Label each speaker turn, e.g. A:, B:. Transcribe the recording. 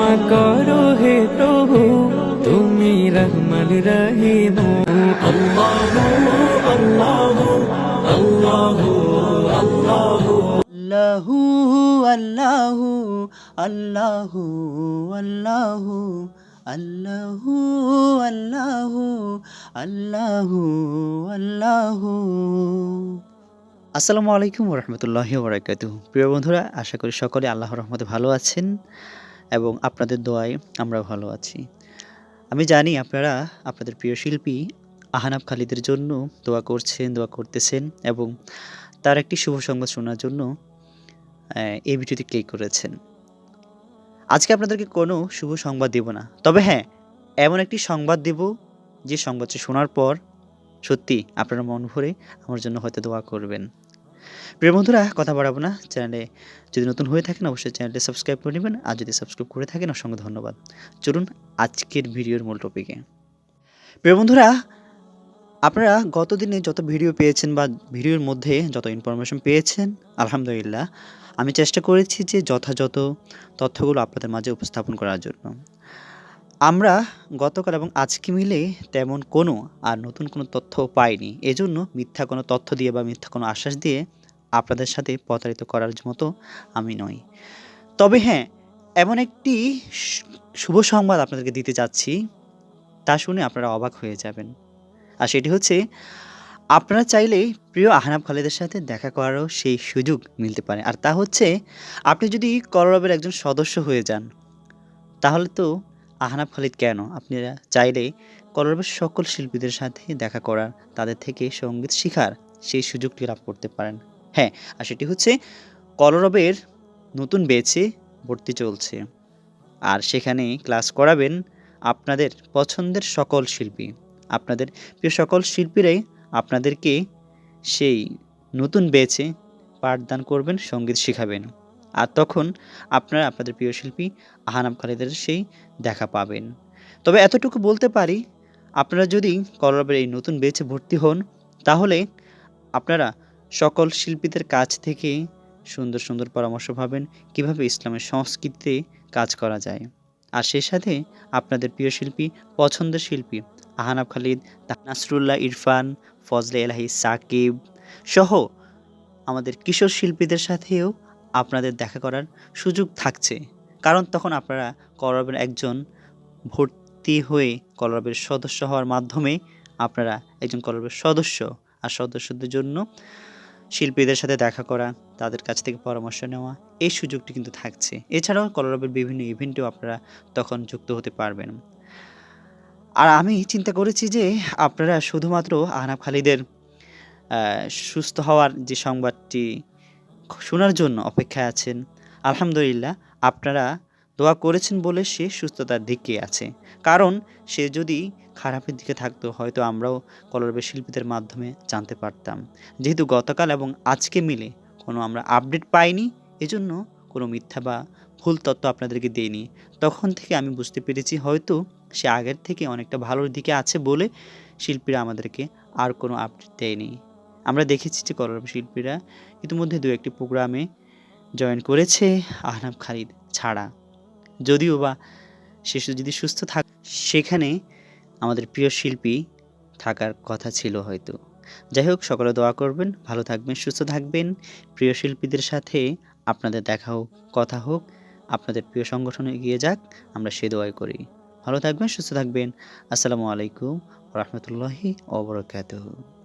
A: ক্ষমা করো হে প্রভু তুমি রহমান রহিম। আল্লাহ আল্লাহ আল্লাহ আল্লাহ।
B: আল্লাহু আল্লাহু আল্লাহু আল্লাহু আল্লাহু আল্লাহু আল্লাহু আল্লাহু। আসসালামু আলাইকুম রহমতুল্লাহি বরাকাতু প্রিয় বন্ধুরা আশা করি সকলে আল্লাহর রহমতে ভালো আছেন। এবং আপনাদের দোয়ায় আমরা ভালো আছি। আমি জানি আপনারা আপনাদের প্রিয় শিল্পী আহানাব খালিদের জন্য দোয়া করছেন, দোয়া করতেছেন এবং তার একটি শুভ সংবাদ শোনার জন্য এই ভিডিওটি ক্লিক করেছেন। আজকে আপনাদেরকে কোনো শুভ সংবাদ দেব না। তবে হ্যাঁ এমন একটি সংবাদ দেব যে সংবাদটি শোনার পর সত্যি আপনারা মন ভরে আমার জন্য হয়তো দোয়া করবেন। প্রিয় বন্ধুরা, কথা বাড়াবো না। চ্যানেলে যদি নতুন হয়ে থাকেন, অবশ্যই চ্যানেলটি সাবস্ক্রাইব করে নেবেন। আর যদি সাবস্ক্রাইব করে থাকেন, অসংখ্য ধন্যবাদ। চলুন আজকের ভিডিওর মূল টপিকে প্রিয় বন্ধুরা, আপনারা গত দিনে যত ভিডিও পেয়েছেন বা ভিডিওর মধ্যে যত ইনফরমেশন পেয়েছেন, আলহামদুলিল্লাহ, আমি চেষ্টা করেছি যে যথাযথ তথ্যগুলো আপনাদের মাঝে উপস্থাপন করার জন্য। আমরা গতকাল এবং আজকে মিলে তেমন কোনো আর নতুন কোনো তথ্য পাইনি। এজন্য মিথ্যা কোনো তথ্য দিয়ে বা মিথ্যা কোনো আশ্বাস দিয়ে আপনাদের সাথে প্রতারিত করার মতো আমি নই। তবে হ্যাঁ এমন একটি শুভ সংবাদ আপনাদেরকে দিতে যাচ্ছি, তা শুনে আপনারা অবাক হয়ে যাবেন। আর সেটি হচ্ছে, আপনারা চাইলে প্রিয় আহনাব খালিদের সাথে দেখা করারও সেই সুযোগ মিলতে পারে। আর তা হচ্ছে, আপনি যদি কলরবের একজন সদস্য হয়ে যান, তাহলে তো আহনাব খালিদ কেন? আপনারা চাইলে কলরবের সকল শিল্পীদের সাথে দেখা করার, তাদের থেকে সংগীত শেখার সেই সুযোগটি লাভ করতে পারেন। হ্যাঁ আর সেটি হচ্ছে কলরবের নতুন বেচে ভর্তি চলছে। আর সেখানে ক্লাস করাবেন আপনাদের পছন্দের সকল শিল্পী। আপনাদের প্রিয় সকল শিল্পীরাই আপনাদেরকে সেই নতুন বেচে পাঠদান করবেন, সংগীত শেখাবেন। আর তখন আপনারা আপনাদের প্রিয় শিল্পী আহানাম খালিদের সেই দেখা পাবেন। তবে এতটুকু বলতে পারি, আপনারা যদি কলরবের এই নতুন বেচে ভর্তি হন, তাহলে আপনারা সকল শিল্পীদের কাছ থেকে সুন্দর সুন্দর পরামর্শ পাবেন কীভাবে ইসলামের সংস্কৃতিতে কাজ করা যায়। আর সেই সাথে আপনাদের প্রিয় শিল্পী, পছন্দের শিল্পী আহানাব খালিদ, নাসরুল্লাহ ইরফান, ফজলে এলাহি সাকিব সহ আমাদের কিশোর শিল্পীদের সাথেও আপনাদের দেখা করার সুযোগ থাকছে। কারণ তখন আপনারা কলরবের একজন ভর্তি হয়ে কলরবের সদস্য হওয়ার মাধ্যমে আপনারা একজন কলরবের সদস্য আর সদস্যদের জন্য শিল্পীদের সাথে দেখা করা, তাদের কাছ থেকে পরামর্শ নেওয়া, এই সুযোগটি কিন্তু থাকছে। এছাড়াও কলরবের বিভিন্ন ইভেন্টেও আপনারা তখন যুক্ত হতে পারবেন। আর আমি চিন্তা করেছি যে আপনারা শুধুমাত্র আহনাব খালিদের সুস্থ হওয়ার যে সংবাদটি শোনার জন্য অপেক্ষায় আছেন, আলহামদুলিল্লাহ, আপনারা দোয়া করেছেন বলে সে সুস্থতার দিকে আছে। কারণ সে যদি খারাপের দিকে থাকতো, হয়তো আমরাও কলরবের শিল্পীদের মাধ্যমে জানতে পারতাম। যেহেতু গতকাল এবং আজকে মিলে কোনো আমরা আপডেট পাইনি, এজন্য কোনো মিথ্যা বা ভুল তথ্য আপনাদেরকে দেইনি। তখন থেকে আমি বুঝতে পেরেছি হয়তো সে আগের থেকে অনেকটা ভালোর দিকে আছে বলে শিল্পীরা আমাদেরকে আর কোনো আপডেট দেয়নি। আমরা দেখেছি যে কলরব শিল্পীরা ইতিমধ্যে দু একটি প্রোগ্রামে জয়েন করেছে আহনাব খালিদ ছাড়া। যদিও বা শিশু যদি সুস্থ থাক, সেখানে আমাদের প্রিয় শিল্পী থাকার কথা ছিল হয়তো। যাই হোক, সকলে দোয়া করবেন, ভালো থাকবেন, সুস্থ থাকবেন। প্রিয় শিল্পীদের সাথে আপনাদের দেখা হোক কথা হোক, আপনাদের প্রিয় সংগঠনে এগিয়ে যাক, আমরা সে দোয়াই করি। ভালো থাকবেন, সুস্থ থাকবেন। আসসালামু আলাইকুম রহমতুল্লাহি ওবরাকাতুহু